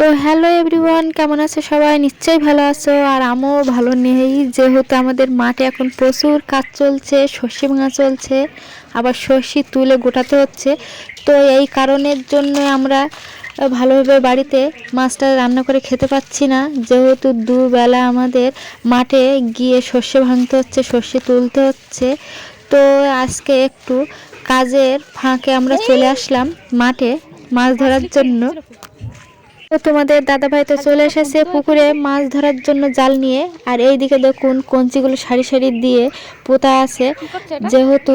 তো hello everyone, কেমন আছো সবাই? নিশ্চয়ই ভালো আছো। আর আমিও ভালো নেই। যেহেতু আমাদের মাঠে এখন প্রচুর কাজ চলছে সর্ষে ভাঙা চলছে, আবার সর্ষে তুলে গোটাতে হচ্ছে, তো এই কারণের জন্য আমরা ভালোভাবে বাড়িতে মাছটা রান্না করে খেতে পাচ্ছি না। যেহেতু দুবেলা আমাদের মাঠে গিয়ে সর্ষে ভাঙতে হচ্ছে সর্ষে তুলতে হচ্ছে, তো আজকে একটু কাজের ফাঁকে আমরা চলে আসলাম মাঠে মাছ ধরার জন্য। তোমাদের দাদা ভাই তো চলে এসেছে পুকুরে মাছ ধরার জন্য জাল নিয়ে। আর এই দিকে দেখুন কঞ্চিগুলো সারি সারি দিয়ে পোতা আছে। যেহেতু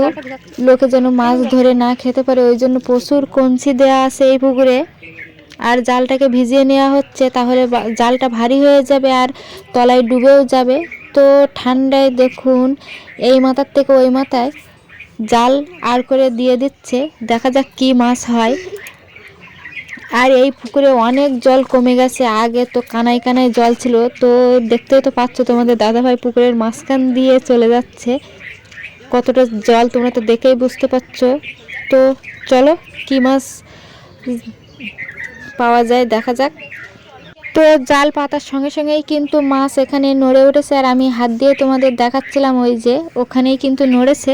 লোকে যেন মাছ ধরে না খেতে পারে, ওই জন্য প্রচুর কঞ্চি দেয়া আছে এই পুকুরে। আর জালটাকে ভিজিয়ে নেওয়া হচ্ছে, তাহলে জালটা ভারী হয়ে যাবে আর তলায় ডুবেও যাবে। তো ঠান্ডায় দেখুন, এই মাথার থেকে ওই মাথায় জাল আর করে দিয়ে দিচ্ছে। দেখা যাক কি মাছ হয়। আর এই পুকুরে অনেক জল কমে গেছে। আগে তো কানায় কানায় জল ছিল। তো দেখতেই তো পাচ্ছ তোমাদের দাদাভাই পুকুরের মাঝখান দিয়ে চলে যাচ্ছে। কতটা জল তোমরা তো দেখেই বুঝতে পারছ। তো চলো, কি মাছ পাওয়া যায় দেখা যাক। তো জাল পাতার সঙ্গে সঙ্গেই কিন্তু মাছ এখানে নড়ে উঠেছে। আর আমি হাত দিয়ে তোমাদের দেখাচ্ছিলাম ওই যে, ওখানেই কিন্তু নড়েছে।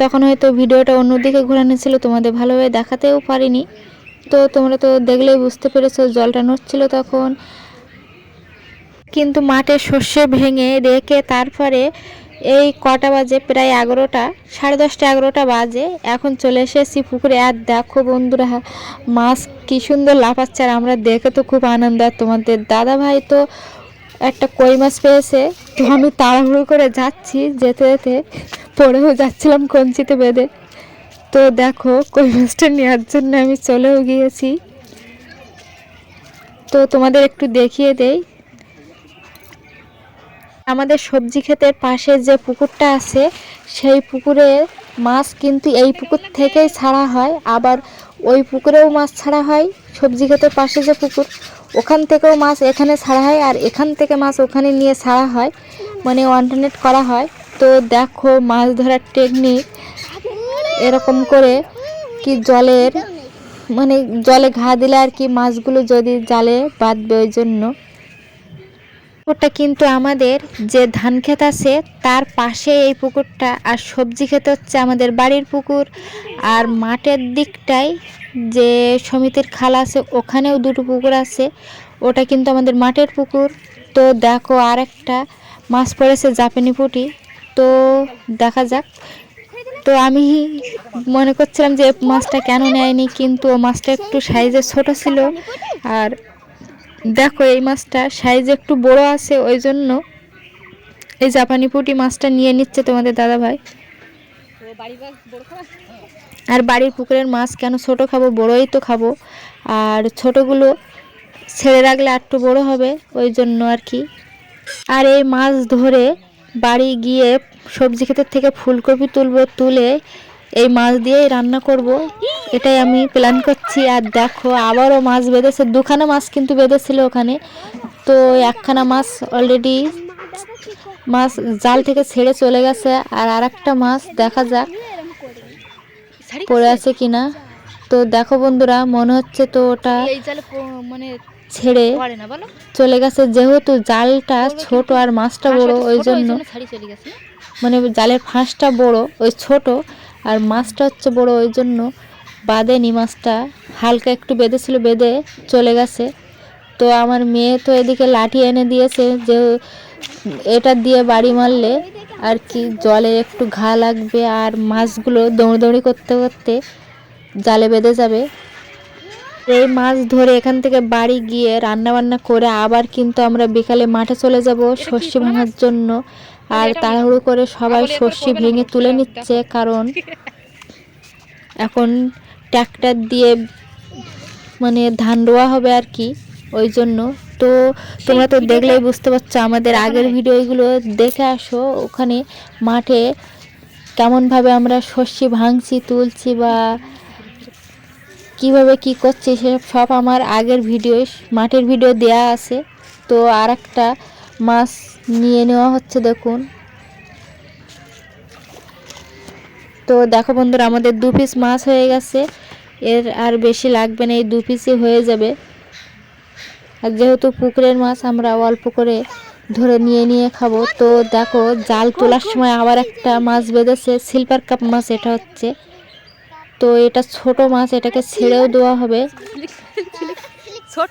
তখন হয়তো ভিডিওটা অন্যদিকে ঘোরানো ছিল, তোমাদের ভালোভাবে দেখাতেও পারিনি। তো তোমরা তো দেখলেই বুঝতে পেরেছ, জলটা নড়ছিল তখন। কিন্তু মাঠে শস্য ভেঙে রেখে তারপরে এই কটা বাজে, প্রায় এগারোটা, সাড়ে দশটা এগারোটা বাজে, এখন চলে এসেছি পুকুরে। আর দেখো বন্ধুরা, মাছ কি সুন্দর লাফাচ্ছে আর আমরা দেখে তো খুব আনন্দ। আর তোমাদের দাদা ভাই তো একটা কই মাছ পেয়েছে, তো আমি তাড়াহুড়ো করে যাচ্ছি, যেতে যেতে পড়েও যাচ্ছিলাম কঞ্চিতে বেঁধে। তো দেখো, কই মাছটা নেওয়ার জন্য আমি চলেও গিয়েছি। তো তোমাদের একটু দেখিয়ে দেই। আমাদের সবজি ক্ষেতের পাশে যে পুকুরটা আছে, সেই পুকুরে মাছ কিন্তু এই পুকুর থেকেই ছাড়া হয়। আবার ওই পুকুরেও মাছ ছাড়া হয়। সবজি ক্ষেতের পাশে যে পুকুর, ওখান থেকেও মাছ এখানে ছাড়া হয় আর এখান থেকে মাছ ওখানে নিয়ে ছাড়া হয়। মানে অল্টারনেট করা হয়। তো দেখো, মাছ ধরার টেকনিক এরকম করে কি জলের মানে জলে ঘা দিলে আর কি মাছগুলো যদি জালে বাঁধবে ওই জন্য। পুকুরটা কিন্তু আমাদের যে ধান ক্ষেত আছে, তার পাশে এই পুকুরটা। আর সবজি ক্ষেত হচ্ছে আমাদের বাড়ির পুকুর। আর মাঠের দিকটায় যে সমিতির খাল আছে, ওখানেও দুটো পুকুর আছে। ওটা কিন্তু আমাদের মাঠের পুকুর। তো দেখো আর একটা মাছ পড়েছে জাপানি পুঁটি। তো দেখা যাক তো আমি মনে করছিলাম যে মাছটা কেন নেয়নি, কিন্তু ও মাছটা একটু সাইজে ছোট ছিল। আর দেখো এই মাছটা সাইজ একটু বড় আছে, ওই জন্য এই জাপানি পুঁটি মাছটা নিয়ে নিচ্ছে তোমাদের দাদা ভাই আর বাড়ির পুকুরের মাছ কেন ছোট খাব, বড়ই তো খাব। আর ছোটগুলো ছেড়ে রাখলে একটু বড় হবে, ওই জন্য আর কি। আর এই মাছ ধরে বাড়ি গিয়ে সবজি ক্ষেতের থেকে ফুলকপি তুলবো, তুলে এই মাছ দিয়েই রান্না করব। এটাই আমি প্ল্যান করছি। আর দেখো, আবারও মাছ বেঁধেছে। দুখানা মাছ কিন্তু বেঁধেছিল ওখানে। তো একখানা মাছ অলরেডি মাছ জাল থেকে ছেড়ে চলে গেছে। আর আরেকটা মাছ দেখা যাক, পড়ে আছে কিনা। তো দেখো বন্ধুরা মনে হচ্ছে তো ওটা মানে ছেড়ে চলে গেছে। যেহেতু জালটা ছোট আর মাছটা বড় ওই জন্য মানে জালের ফাঁসটা বড় ওই ছোট আর মাছটা হচ্ছে বড় ওই জন্য বাঁধেনি মাছটা। হালকা একটু বেঁধেছিল বেঁধে চলে গেছে। তো আমার মেয়ে তো এদিকে লাঠি এনে দিয়েছে যে এটা দিয়ে বাড়ি মারলে আর কি জলে একটু ঘা লাগবে আর মাছগুলো দৌড়দৌড়ি করতে করতে জালে বেঁধে যাবে। এই মাছ ধরে এখান থেকে বাড়ি গিয়ে রান্না বান্না করে আবার কিন্তু আমরা বিকালে মাঠে চলে যাব সর্ষে ভাঙার জন্য। আর তাড়াহুড়ো করে সবাই সর্ষে ভেঙে তুলে নিচ্ছে কারণ এখন ট্র্যাক্টর দিয়ে মানে ধান রোয়া হবে আর কি, ওই জন্য। তো তোমরা তো দেখলেই বুঝতে পারছ আমাদের আগের ভিডিওগুলো দেখে আসো, ওখানে মাঠে কেমনভাবে আমরা সর্ষে ভাঙছি, তুলছি বা কীভাবে কি করছি সেসব সব আমার আগের ভিডিও, মাঠের ভিডিও দেয়া আছে। তো আর একটা মাছ নিয়ে নেওয়া হচ্ছে, দেখুন। তো দেখো বন্ধুরা, আমাদের দু পিস মাছ হয়ে গেছে। এর আর বেশি লাগবে না, এই দু পিসই হয়ে যাবে। আর যেহেতু পুকুরের মাছ, আমরা অল্প করে ধরে নিয়ে নিয়ে খাব। তো দেখো, জাল তোলার সময় আবার একটা মাছ বেঁধেছে সিলভার কাপ মাছ এটা হচ্ছে। তো এটা ছোট মাছ এটাকে ছেড়েও দেওয়া হবে। ছোট।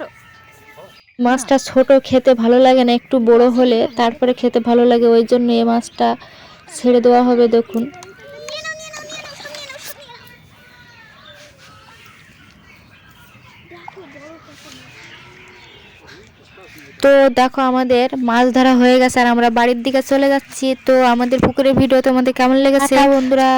মাছটা ছোট খেতে ভালো লাগে না একটু বড় হলে তারপরে খেতে ভালো লাগে ওই জন্য এই মাছটা ছেড়ে দেওয়া হবে দেখুন। তো দেখো আমাদের মাছ ধরা হয়ে গেছে আর আমরা বাড়ির দিকে চলে যাচ্ছি। তো আমাদের পুকুরের ভিডিও তোমাদের কেমন লেগেছে? বন্ধুরা।